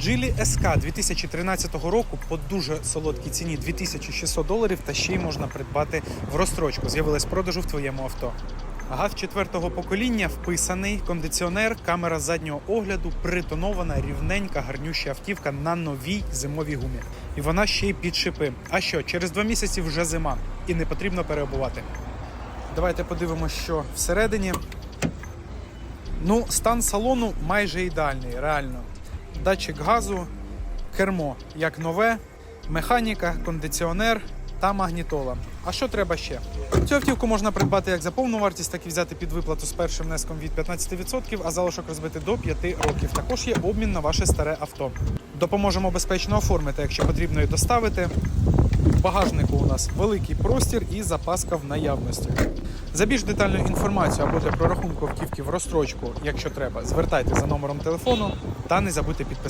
Geely SK 2013 року по дуже солодкій ціні 2600 доларів та ще й можна придбати в розстрочку. З'явилась продажу в твоєму авто. ГАЗ четвертого покоління вписаний, кондиціонер, камера заднього огляду, притонована, рівненька, гарнюща автівка на новій зимовій гумі. І вона ще й під шипи. А що, через два місяці вже зима і не потрібно переобувати. Давайте подивимося, що всередині. Ну, стан салону майже ідеальний, реально. Датчик газу, кермо як нове, механіка, кондиціонер та магнітола. А що треба ще? Цю автівку можна придбати як за повну вартість, так і взяти під виплату з першим внеском від 15%, а залишок розбити до 5 років. Також є обмін на ваше старе авто. Допоможемо безпечно оформити, якщо потрібно і доставити. В багажнику у нас великий простір і запаска в наявності. За більш детальну інформацію або для прорахунку автівки в розстрочку, якщо треба, звертайте за номером телефону та не забудьте підписатися.